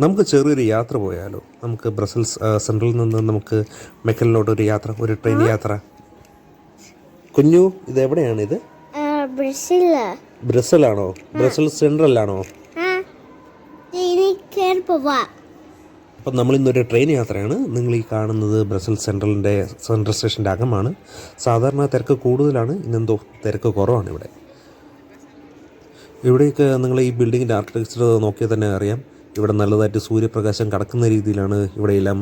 നമുക്ക് ചെറിയൊരു യാത്ര പോയാലോ? നമുക്ക് ബ്രസൽസ് സെൻട്രലിൽ നിന്ന് നമുക്ക് മെക്കലിലോട്ട് ഒരു യാത്ര ഒരു ട്രെയിൻ യാത്ര. കുഞ്ഞു ഇത് എവിടെയാണ് ഇത്? ബ്രസീൽ. ബ്രസലാണോ? ബ്രസൽ സെൻട്രലാണോ അപ്പം നമ്മൾ ഇന്നൊരു ട്രെയിൻ യാത്രയാണ്. നിങ്ങൾ ഈ കാണുന്നത് ബ്രസൽ സെൻട്രലിന്റെ സെൻട്രൽ സ്റ്റേഷന്റെ അകമാണ്. സാധാരണ തിരക്ക് കൂടുതലാണ്. ഇന്നെന്തോ തിരക്ക് കുറവാണ് ഇവിടെ. ഇവിടെയൊക്കെ നിങ്ങൾ ഈ ബിൽഡിങ്ങിന്റെ ആർക്കിടെക്ചർ നോക്കിയാൽ തന്നെ അറിയാം. ഇവിടെ നല്ലതായിട്ട് സൂര്യപ്രകാശം കടക്കുന്ന രീതിയിലാണ് ഇവിടെ എല്ലാം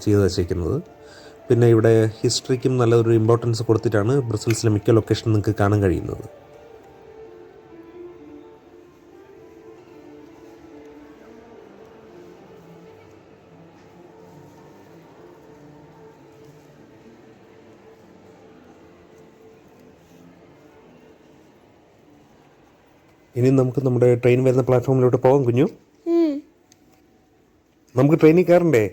ചെയ്ത് വച്ചേക്കുന്നത് പിന്നെ ഇവിടെ ഹിസ്റ്ററിക്കും നല്ലൊരു ഇമ്പോർട്ടൻസ് കൊടുത്തിട്ടാണ് ബ്രസൽസിലെ മിക്ക ലൊക്കേഷൻ നിങ്ങൾക്ക് കാണാൻ കഴിയുന്നത് ഇനി നമുക്ക് നമ്മുടെ ട്രെയിൻ വരുന്ന പ്ലാറ്റ്ഫോമിലോട്ട് പോകാം കുഞ്ഞു. നമുക്ക് ട്രെയിനിൽ കയറണ്ടേ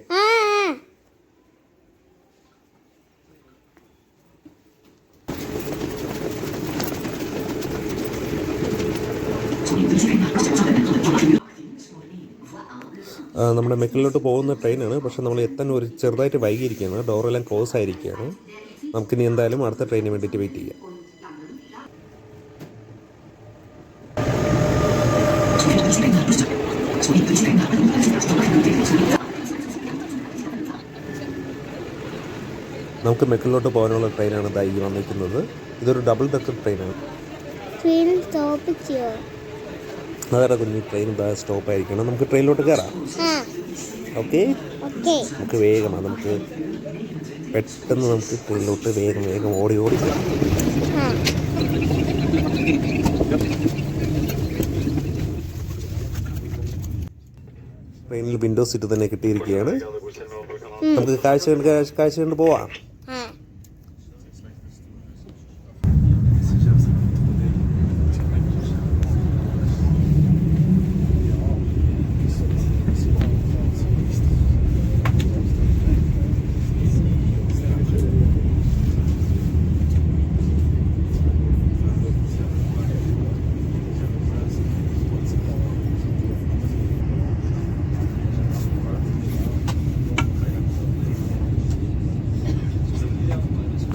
നമ്മുടെ മെക്കലിലോട്ട് പോകുന്ന ട്രെയിനാണ്. പക്ഷെ നമ്മൾ എത്താൻ ഒരു ചെറുതായിട്ട് വൈകിയിരിക്കുകയാണ്. ഡോറെല്ലാം ക്ലോസ് ആയിരിക്കുകയാണ്. നമുക്കിനി എന്തായാലും അടുത്ത ട്രെയിനിന് വേണ്ടിയിട്ട് വെയിറ്റ് ചെയ്യാം. നമുക്ക് മെക്കിലോട്ട് പോകാനുള്ള ട്രെയിനാണ് ഇതായി വന്നിരിക്കുന്നത്. ഇതൊരു ഡബിൾ ഡെക്കർ ട്രെയിനാണ് ട്രെയിൻ സ്റ്റോപ്പിച്ചോ അതാണ് കുഞ്ഞു ട്രെയിൻ ഇതാ സ്റ്റോപ്പ് ആയിരിക്കണം. നമുക്ക് ട്രെയിനിലോട്ട് കയറാം ഓക്കെ ഓക്കെ നമുക്ക് വേഗമാണ് നമുക്ക് പെട്ടെന്ന് നമുക്ക് ട്രെയിനിലോട്ട് വേഗം വേഗം ഓടി ഓടി പോകാം ട്രെയിനിൽ വിൻഡോ സീറ്റ് തന്നെ കിട്ടിയിരിക്കുകയാണ്. നമുക്ക് കാഴ്ച കണ്ട് കാഴ്ച- കണ്ട് പോവാം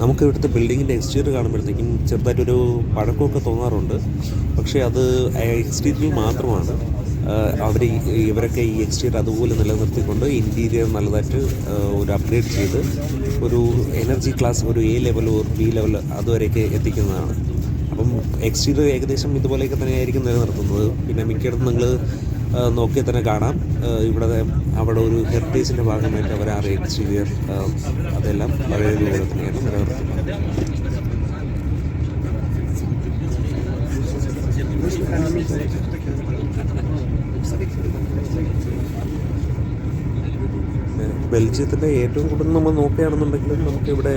ആ നമുക്ക് ഇവിടുത്തെ ബിൽഡിങ്ങിന്റെ എക്സ്റ്റീരിയർ കാണുമ്പോഴത്തേക്കും ചെറുതായിട്ടൊരു പഴക്കമൊക്കെ തോന്നാറുണ്ട്. പക്ഷേ അത് എക്സ്റ്റീരിയർ മാത്രമാണ്. അവർ ഇവരൊക്കെ ഈ എക്സ്റ്റീരിയർ അതുപോലെ നിലനിർത്തിക്കൊണ്ട് ഇന്റീരിയർ നല്ലതായിട്ട് ഒരു അപ്ഗ്രേഡ് ചെയ്ത് ഒരു എനർജി ക്ലാസ് ഒരു എ ലെവൽ ഒരു ബി ലെവൽ അതുവരെയൊക്കെ എത്തിക്കുന്നതാണ്. അപ്പം എക്സ്റ്റീരിയർ ഏകദേശം ഇതുപോലെയൊക്കെ തന്നെയായിരിക്കും നിലനിർത്തുന്നത്. പിന്നെ മിക്കയിടത്തും നിങ്ങൾ നോക്കിയാൽ തന്നെ കാണാം. ഇവിടെ അവിടെ ഒരു ഹെറിറ്റേജിന്റെ ഭാഗമായിട്ട് അവർ ആ എക്സ്റ്റീരിയർ അതെല്ലാം വളരെ ദൂരെ നിലനിർത്തുന്നത്. ബെൽജിയത്തിന്റെ ഏറ്റവും കൂടുതൽ നമ്മൾ നോക്കുകയാണെന്നുണ്ടെങ്കിൽ നമുക്കിവിടെ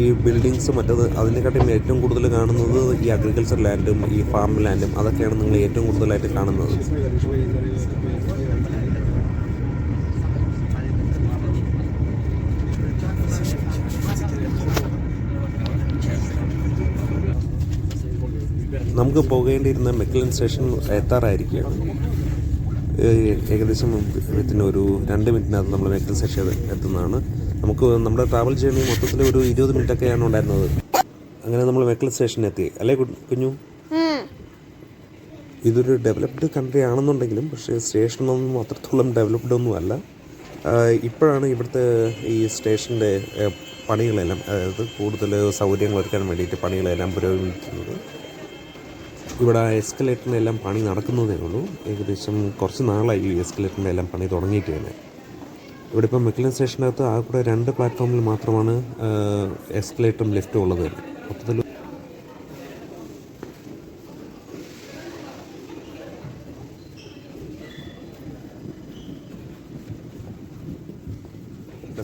ഈ ബിൽഡിങ്സ് മറ്റത് അതിനെക്കാട്ടിയും ഏറ്റവും കൂടുതൽ കാണുന്നത് ഈ അഗ്രികൾച്ചർ ലാൻഡും ഈ ഫാം ലാൻഡും അതൊക്കെയാണ് നിങ്ങൾ ഏറ്റവും കൂടുതലായിട്ട് കാണുന്നത്. നമുക്ക് പോകേണ്ടിയിരുന്ന മെക്കലൻ സ്റ്റേഷൻ എത്താറായിരിക്കുകയാണ്. ഏകദേശം വിത്തിന് ഒരു രണ്ട് മിനിറ്റിനകത്ത് നമ്മൾ മെക്കൽ സ്റ്റേഷൻ എത്തുന്നതാണ്. നമുക്ക് നമ്മുടെ ട്രാവൽ ജേർണി മൊത്തത്തിൽ ഒരു ഇരുപത് മിനിറ്റൊക്കെയാണ് ഉണ്ടായിരുന്നത്. അങ്ങനെ നമ്മൾ മെക്കൽ സ്റ്റേഷനിൽ എത്തി. അല്ലേ കുഞ്ഞു? ഇതൊരു ഡെവലപ്ഡ് കൺട്രി ആണെന്നുണ്ടെങ്കിലും പക്ഷേ സ്റ്റേഷനൊന്നും അത്രത്തോളം ഡെവലപ്ഡ് ഒന്നും അല്ല. ഇപ്പോഴാണ് ഇവിടുത്തെ ഈ സ്റ്റേഷന്റെ പണികളെല്ലാം അതായത് കൂടുതൽ സൗകര്യങ്ങൾ ഒരുക്കാൻ വേണ്ടിയിട്ട് പണികളെല്ലാം പുരോഗമിക്കുന്നത്. ഇവിടെ എസ്കലേറ്ററിന്റെ എല്ലാം പണി നടക്കുന്നതേ ഉള്ളൂ. ഏകദേശം കുറച്ച് നാളായി ഈ എസ്കലേറ്ററിന്റെ എല്ലാം പണി തുടങ്ങിയിട്ട് തന്നെ. ഇവിടെ ഇപ്പം മെക്കലൻ സ്റ്റേഷനകത്ത് ആ കൂടെ രണ്ട് പ്ലാറ്റ്ഫോമിൽ മാത്രമാണ് എസ്കലേറ്ററും ലിഫ്റ്റും ഉള്ളത് തന്നെ. മൊത്തത്തിൽ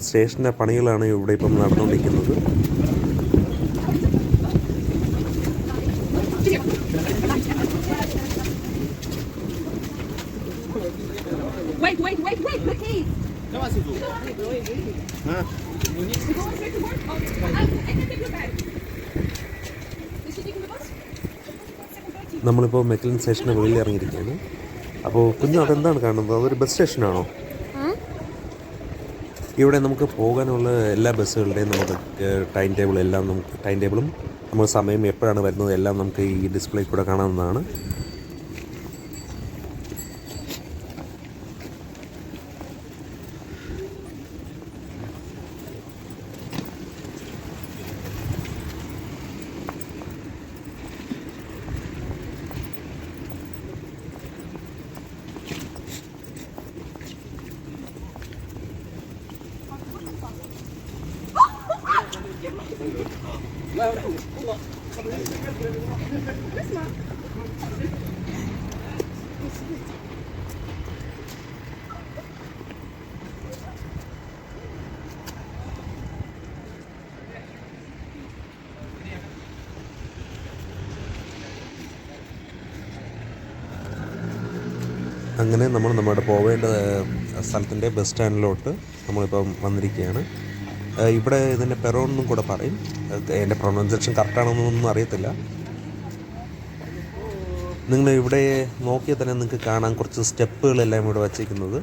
സ്റ്റേഷന്റെ പണികളാണ് ഇവിടെ ഇപ്പം നടന്നുകൊണ്ടിരിക്കുന്നത്. നമ്മളിപ്പോൾ മെക്കലൻ സ്റ്റേഷന്റെ വെളിയിൽ ഇറങ്ങിയിരിക്കുകയാണ്. അപ്പോൾ കുഞ്ഞു അതെന്താണ് കാണുന്നത്? അതൊരു ബസ് സ്റ്റേഷനാണോ? ഇവിടെ നമുക്ക് പോകാനുള്ള എല്ലാ ബസ്സുകളുടെയും നമുക്ക് ടൈം ടേബിൾ എല്ലാം നമുക്ക് ടൈം ടേബിളും നമ്മൾ സമയം എപ്പോഴാണ് വരുന്നത് എല്ലാം നമുക്ക് ഈ ഡിസ്പ്ലേ കൂടെ കാണാവുന്നതാണ്. അങ്ങനെ നമ്മൾ നമ്മുടെ പോവേണ്ട സ്ഥലത്തിന്റെ ബസ് സ്റ്റാൻഡിലോട്ട് നമ്മളിപ്പം വന്നിരിക്കുകയാണ് ഇവിടെ ഇതിന്റെ പെറോണെന്നും കൂടെ പറയും. എന്റെ പ്രൊണൗൺസിയേഷൻ കറക്റ്റാണെന്നൊന്നും അറിയത്തില്ല. നിങ്ങൾ ഇവിടെ നോക്കിയാൽ തന്നെ നിങ്ങൾക്ക് കാണാൻ കുറച്ച് സ്റ്റെപ്പുകളെല്ലാം ഇവിടെ വച്ചിരിക്കുന്നത്.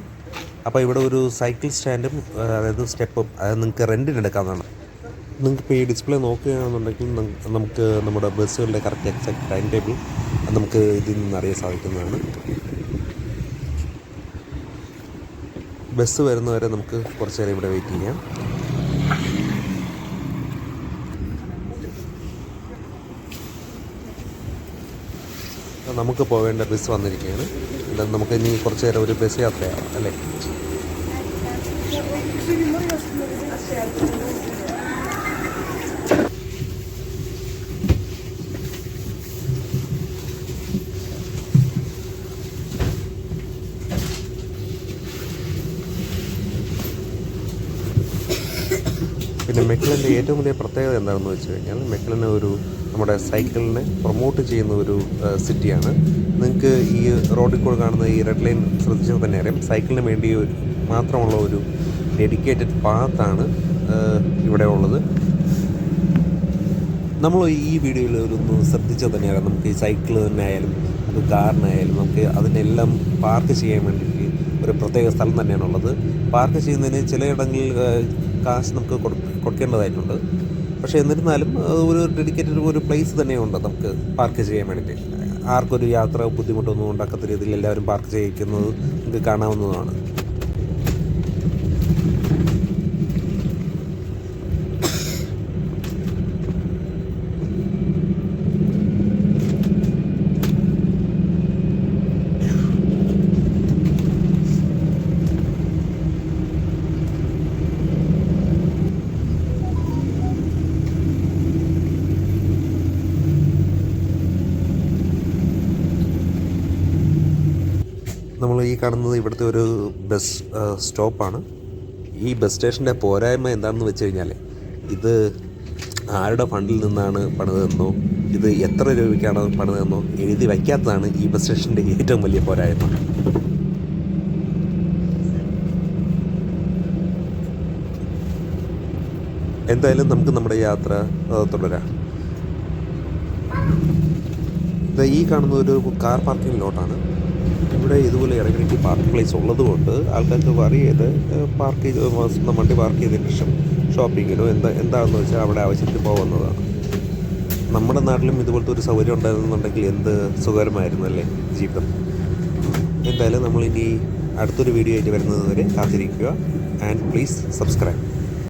അപ്പോൾ ഇവിടെ ഒരു സൈക്കിൾ സ്റ്റാൻഡും അതായത് സ്റ്റെപ്പും അത് നിങ്ങൾക്ക് റെന്റിന് എടുക്കാവുന്നതാണ്. നിങ്ങൾക്ക് ഇപ്പോൾ ഈ ഡിസ്പ്ലേ നോക്കുകയാണെന്നുണ്ടെങ്കിൽ നമുക്ക് നമ്മുടെ ബസ്സുകളുടെ കറക്റ്റ് എക്സാക്ട് ടൈം ടേബിൾ നമുക്ക് ഇതിൽ നിന്ന് അറിയാൻ സാധിക്കുന്നതാണ്. ബസ് വരുന്നവരെ നമുക്ക് കുറച്ച് നേരം ഇവിടെ വെയിറ്റ് ചെയ്യാം. നമുക്ക് പോവേണ്ട ബസ് വന്നിരിക്കുകയാണ്. എന്തായാലും നമുക്ക് ഇനി കുറച്ച് നേരം ഒരു ബസ് യാത്രയാവാം അല്ലേ? പിന്നെ മെക്ലന്റെ ഏറ്റവും വലിയ പ്രത്യേകത എന്താണെന്ന് വെച്ച് കഴിഞ്ഞാൽ മെക്കലിന് ഒരു നമ്മുടെ സൈക്കിളിനെ പ്രൊമോട്ട് ചെയ്യുന്ന ഒരു സിറ്റിയാണ്. നിങ്ങൾക്ക് ഈ റോഡിൽ കൂടെ കാണുന്ന ഈ റെഡ് ലൈൻ ശ്രദ്ധിച്ചാൽ തന്നെ അറിയാം. സൈക്കിളിന് വേണ്ടി മാത്രമുള്ള ഒരു ഡെഡിക്കേറ്റഡ് പാത്താണ് ഇവിടെ ഉള്ളത്. നമ്മൾ ഈ വീഡിയോയിൽ ഒന്ന് ശ്രദ്ധിച്ചാൽ തന്നെ അറിയാം. നമുക്ക് ഈ സൈക്കിൾ തന്നെ ആയാലും അത് കാറിനായാലും നമുക്ക് അതിനെല്ലാം പാർക്ക് ചെയ്യാൻ വേണ്ടിയിട്ട് ഒരു പ്രത്യേക സ്ഥലം തന്നെയാണുള്ളത് പാർക്ക് ചെയ്യുന്നതിന് ചിലയിടങ്ങളിൽ കാശ് നമുക്ക് കൊടു- കൊടുക്കേണ്ടതായിട്ടുണ്ട്. പക്ഷേ എന്നിരുന്നാലും ഒരു ഡെഡിക്കേറ്റഡ് ഒരു പ്ലേസ് തന്നെയുണ്ട് നമുക്ക് പാർക്ക് ചെയ്യാൻ വേണ്ടിയിട്ട്. ആർക്കൊരു യാത്ര ബുദ്ധിമുട്ടൊന്നും ഉണ്ടാക്കാത്ത രീതിയിൽ എല്ലാവരും പാർക്ക് ചെയ്യിക്കുന്നത് നമുക്ക് കാണാവുന്നതാണ്. നമ്മൾ ഈ കാണുന്നത് ഇവിടുത്തെ ഒരു ബസ് സ്റ്റോപ്പാണ് ഈ ബസ് സ്റ്റേഷന്റെ പോരായ്മ എന്താണെന്ന് വെച്ച് കഴിഞ്ഞാൽ ഇത് ആരുടെ ഫണ്ടിൽ നിന്നാണ് പണിതെന്നോ ഇത് എത്ര രൂപയ്ക്കാണ് പണിതെന്നോ എഴുതി വയ്ക്കാത്തതാണ് ഈ ബസ് സ്റ്റേഷന്റെ ഏറ്റവും വലിയ പോരായ്മ. എന്തായാലും നമുക്ക് നമ്മുടെ യാത്ര തുടരാം. ഈ കാണുന്ന ഒരു കാർ പാർക്കിംഗ് ലോട്ടാണ് ഇവിടെ ഇതുപോലെ ഇറങ്ങിയിട്ട് പാർക്കിംഗ് പ്ലേസ് ഉള്ളത് കൊണ്ട് ആൾക്കാർക്ക് വറി ചെയ്ത് പാർക്ക് ചെയ്ത് സ്വന്തം വണ്ടി പാർക്ക് ചെയ്തതിന് ശേഷം ഷോപ്പിങ്ങിനോ എന്താ എന്താണെന്ന് വെച്ചാൽ അവിടെ ആവശ്യത്തിന് പോകുന്നതാണ് നമ്മുടെ നാട്ടിലും ഇതുപോലത്തെ ഒരു സൗകര്യം ഉണ്ടായിരുന്നുണ്ടെങ്കിൽ എന്ത് സുഖകരമായിരുന്നു അല്ലേ ജീവിതം? എന്തായാലും നമ്മളിനി അടുത്തൊരു വീഡിയോ ആയിട്ട് വരുന്നത് വരെ കാത്തിരിക്കുക. And please subscribe